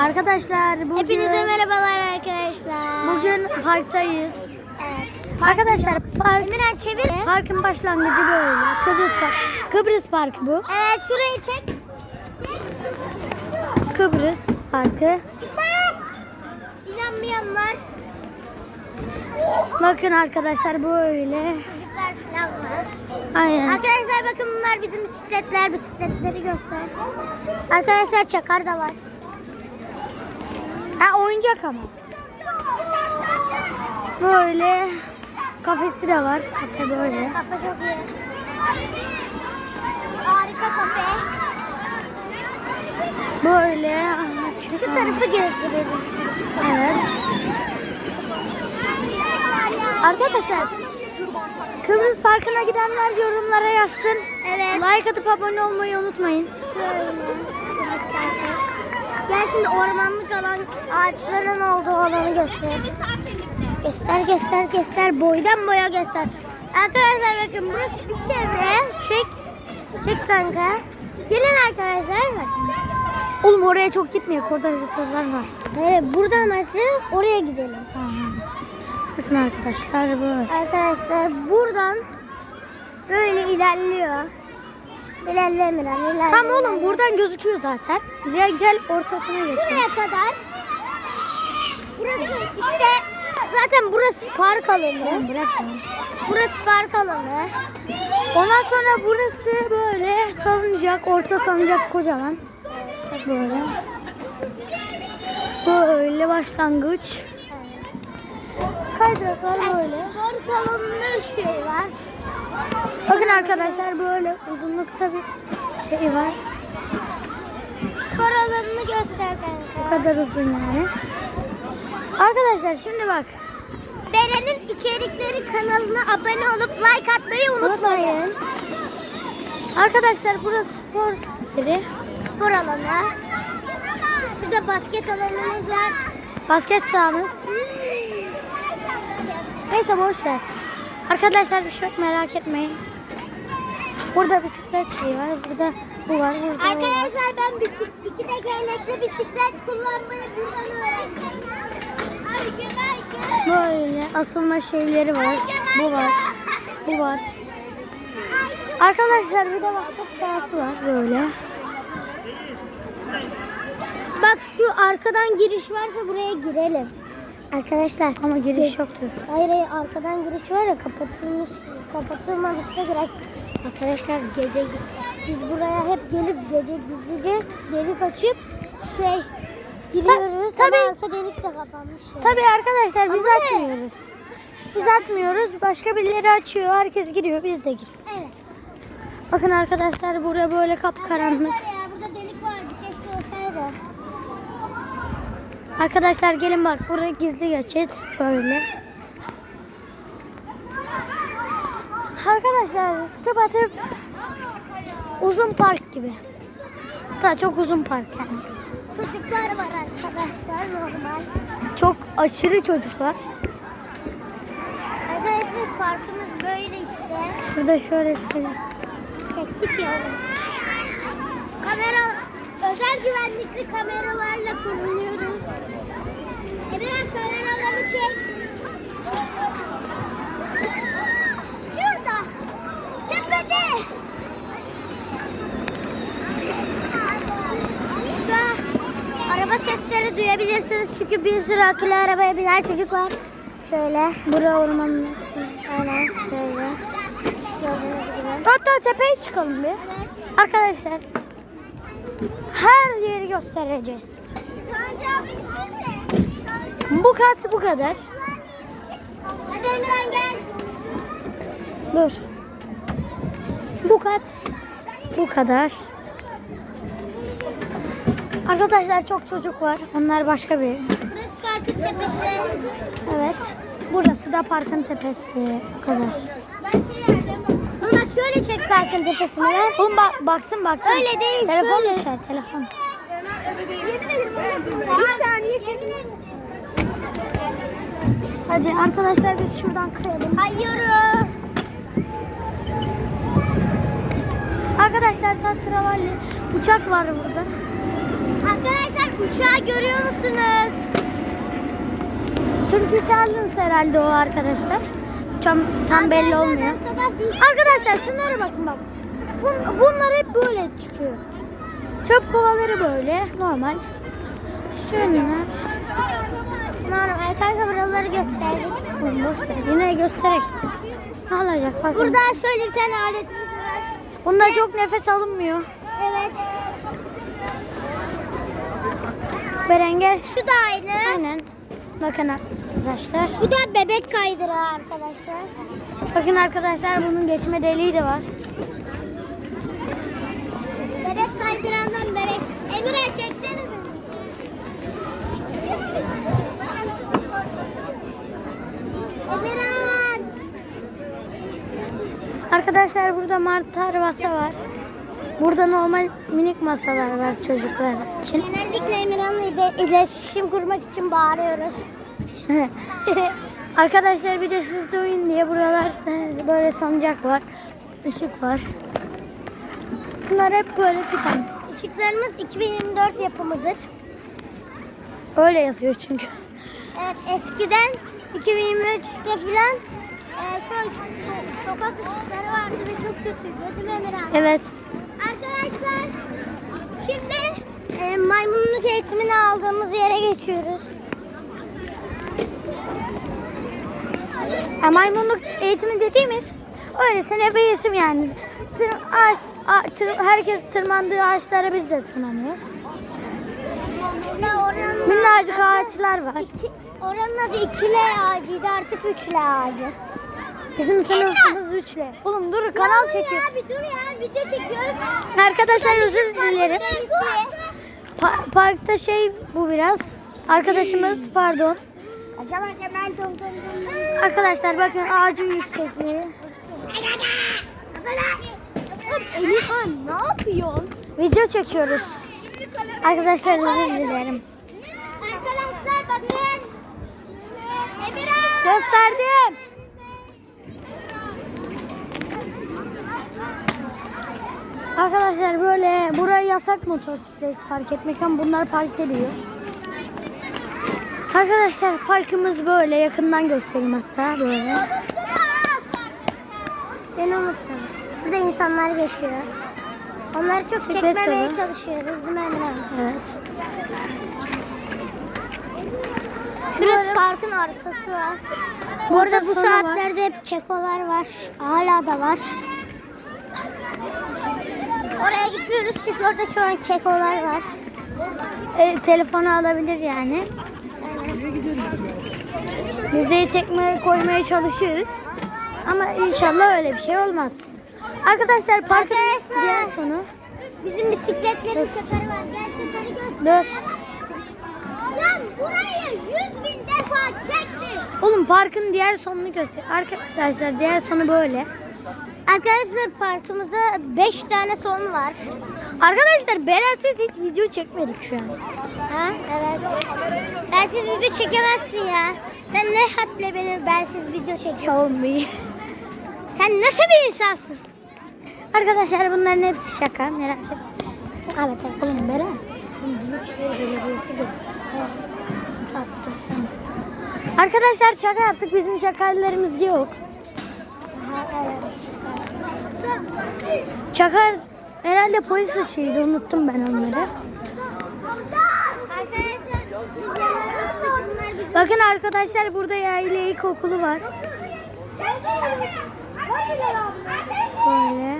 Arkadaşlar bugün Hepinize merhabalar arkadaşlar. bugün parktayız. Evet. Arkadaşlar park Emirhan çevir. parkın başlangıcı böyle. Kıbrıs Park. Kıbrıs Parkı bu. Evet şurayı çek. Kıbrıs Parkı. İnanmayanlar Bakın arkadaşlar böyle. çocuklar falan var. Aynen. Arkadaşlar bakın bunlar bizim bisikletler. Bisikletleri göster. Arkadaşlar çakar da var. Ha oyuncak ama. Böyle kafesi de var. Kafe böyle. Kafa çok iyi. Harika kafe. Böyle. Şu tarafı gezdirelim. Evet. Arkadaşlar Kıbrıs Parkı'na gidenler yorumlara yazsın. Evet. Like atıp abone olmayı unutmayın. Şöyle. Gel şimdi ormanlık alan ağaçların olduğu alanı göster. Göster göster göster boydan boya göster. Arkadaşlar bakın burası bir çevre. Çek. Çek kanka. Gelin arkadaşlar bak. Oğlum oraya çok gitmiyor. Orada hırsızlar var. Evet buradan başlayalım oraya gidelim. Bakın arkadaşlar böyle. Arkadaşlar buradan böyle ilerliyor. İlerle Miran ilerle. Tamam oğlum buradan gözüküyor zaten. Gel gel ortasına geçelim. Buraya kadar. Burası işte zaten burası park alanı. Oğlum bırakma. Burası park alanı. Ondan sonra burası böyle salıncak, orta salıncak kocaman. Böyle. Böyle başlangıç. Kaydıraklar böyle. Spor salonunda üç şey var. Bakın arkadaşlar böyle uzunlukta bir şey var. Spor alanını göster Bu kanka. kadar uzun yani. Arkadaşlar şimdi bak. Beren'in içerikleri kanalına abone olup like atmayı unutmayın. Arkadaşlar burası spor yeri. Spor alanı. Şurada basket alanımız var. Basket sahamız. Neyse boş ver. Arkadaşlar bir şey yok merak etmeyin. Burada bisiklet şey var. Burada bu var. Burada. Arkadaşlar ben bisik, iki tekerlekli bisiklet kullanmayı buradan öğrendim. Böyle asılma şeyleri var. Bu var. Bu var. Arkadaşlar bir de basket sahası var böyle. Bak şu arkadan giriş varsa buraya girelim. Arkadaşlar Ama giriş yoktur. Hayır hayır arkadan giriş var ya kapatılmış kapatılmamış da gerek. Arkadaşlar gece biz buraya hep gelip gece gizlice delik açıp şey giriyoruz. tabii. Ama arka delik de kapanmış. ya. Tabii arkadaşlar biz Ama ne? açmıyoruz. Biz atmıyoruz. Başka birileri açıyor. Herkes giriyor. Biz de giriyoruz. Evet. Bakın arkadaşlar burada böyle kapkaranlık. Arkadaşlar ya burada delik vardı keşke olsaydı. Arkadaşlar gelin bak burada gizli geçit böyle. Arkadaşlar tıpatıp uzun park gibi. Hatta çok uzun park yani. Çocuklar var arkadaşlar normal. Çok aşırı çocuk var. Arkadaşlar parkımız böyle işte. Şurada şöyle şöyle. Çektik ya. Kamera, özel güvenlikli kameralarla korunuyoruz. Emirhan kameraları çek. Şurada. Tepede. Burada araba sesleri duyabilirsiniz çünkü bir sürü akülü arabaya binen çocuk var. Şöyle. Bura ormanın. Aynen şöyle. Hatta tepeye çıkalım bir. Evet. Arkadaşlar her yeri göstereceğiz. Bu kat bu kadar. Hadi Emirhan gel. Dur. Bu kat bu kadar. Arkadaşlar çok çocuk var. Onlar başka bir. Burası parkın tepesi. Evet. Burası da parkın tepesi. Bu kadar. Ama bak şöyle çek parkın tepesini ver. Oğlum bak, baksın baksın. Öyle değil, Telefon şöyle. düşer telefon. Bir saniye çekin. Hadi arkadaşlar biz şuradan kayalım. Kayıyoruz. Arkadaşlar tatravalli uçak var burada. Arkadaşlar uçağı görüyoruz. Turkish Airlines herhalde o arkadaşlar. Tam, tam belli olmuyor. Arkadaşlar şunlara bakın bak. Bun, bunlar hep böyle çıkıyor. Çöp kovaları böyle normal. Şunlar. Normal kanka buraları gösterdik. Boş ver. Yine göstererek. Ne olacak bakın. Burada şöyle bir tane aletimiz var. Bunda çok nefes alınmıyor. Evet. Beren gel. Şu da aynı. Aynen. Bakın arkadaşlar. Bu da bebek kaydırağı arkadaşlar. Bakın arkadaşlar bunun geçme deliği de var. Bebek kaydırağından bebek. Emre çeksene beni. Emirhan. Arkadaşlar burada martı arabası var. Burada normal minik masalar var çocuklar için. Genellikle Emirhan'la ile- iletişim kurmak için bağırıyoruz. Arkadaşlar bir de siz de uyun diye buralar böyle sancak var. ışık var. Bunlar hep böyle fidan. Işıklarımız 2024 yapımıdır. Öyle yazıyor çünkü. Evet eskiden 2023'te filan e, şöyle şu- sokak ışıkları vardı ve çok kötüydü değil mi Emirhan? Evet. Arkadaşlar şimdi e, maymunluk eğitimini aldığımız yere geçiyoruz. E, maymunluk eğitimi dediğimiz öylesine bir isim yani. Tır, ağaç, a- tır- herkes tırmandığı ağaçlara biz de tırmanıyoruz. Minnacık ağaçlar var. iki- oranın adı 2L ağacıydı artık 3L ağacı. Bizim sınıfımız üçle. Oğlum dur kanal çekiyor. Ya bir dur ya video çekiyoruz. Arkadaşlar özür dilerim. Pa- parkta şey bu biraz. Arkadaşımız pardon. Arkadaşlar bakın ağacın yüksekliği. Elihan ne yapıyorsun? Video çekiyoruz. Arkadaşlar özür dilerim. Arkadaşlar bakın. Emirhan. Gösterdim. Arkadaşlar böyle buraya yasak motosiklet park etmek ama bunlar park ediyor. Arkadaşlar parkımız böyle yakından göstereyim hatta böyle. Beni unuttunuz. Burada insanlar geçiyor. Onları çok Bisiklet çekmemeye yolu. çalışıyoruz değil mi Emre? Evet. Şurası parkın arkası var. Bu Burada arada bu sonu var. saatlerde hep kekolar var. Hala da var. Oraya gitmiyoruz çünkü orada şu an kekolar var. E, telefonu alabilir yani. Biz de tekme koymaya çalışıyoruz. Ama inşallah öyle bir şey olmaz. Arkadaşlar parkın Arkadaşlar. diğer sonu. Bizim bisikletlerin çakarı var. Gel çakarı göster. Dur. Sen burayı yüz bin defa çektin. Oğlum parkın diğer sonunu göster. Arkadaşlar diğer sonu böyle. Arkadaşlar parkımızda 5 tane son var. Arkadaşlar Berensiz hiç video çekmedik şu an. Ha evet. Bensiz video çekemezsin ya. Sen ne hadle beni bensiz video çekiyorsun. Sen nasıl bir insansın? Arkadaşlar bunların hepsi şaka merak etme. Evet evet. Oğlum Belediyesi bu. Arkadaşlar şaka yaptık. Bizim şakalarımız yok. Çakar herhalde polis işiydi. Unuttum ben onları. Bakın arkadaşlar burada Yayle İlkokulu var. Böyle.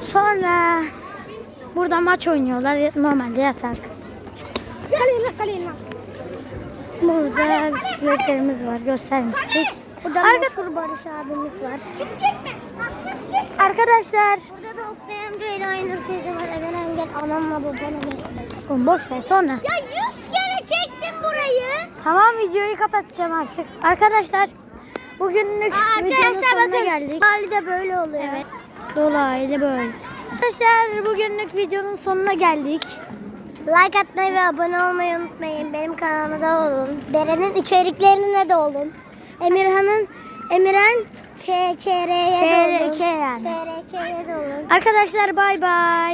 Sonra burada maç oynuyorlar. Normalde yasak. Burada bisikletlerimiz var. Göstermiştik. Burada Arka- meşhur Barış abimiz var. Arkadaşlar. Burada da Oktay amca ile Aynur teyze var. Hemen engel anamla göster. Oğlum boş ver sonra. Ya yüz kere çektim burayı. Tamam videoyu kapatacağım artık. Arkadaşlar bugünlük Aa, videonun sonuna bakın geldik. hali de böyle oluyor. Evet. Dolaylı böyle. Arkadaşlar bugünlük videonun sonuna geldik. Like atmayı ve abone olmayı unutmayın. Benim kanalıma da olun. Beren'in içeriklerine de olun. Emirhan'ın Emirhan ÇKR'ye yani. ÇRK'ye de olun. Arkadaşlar bay bay.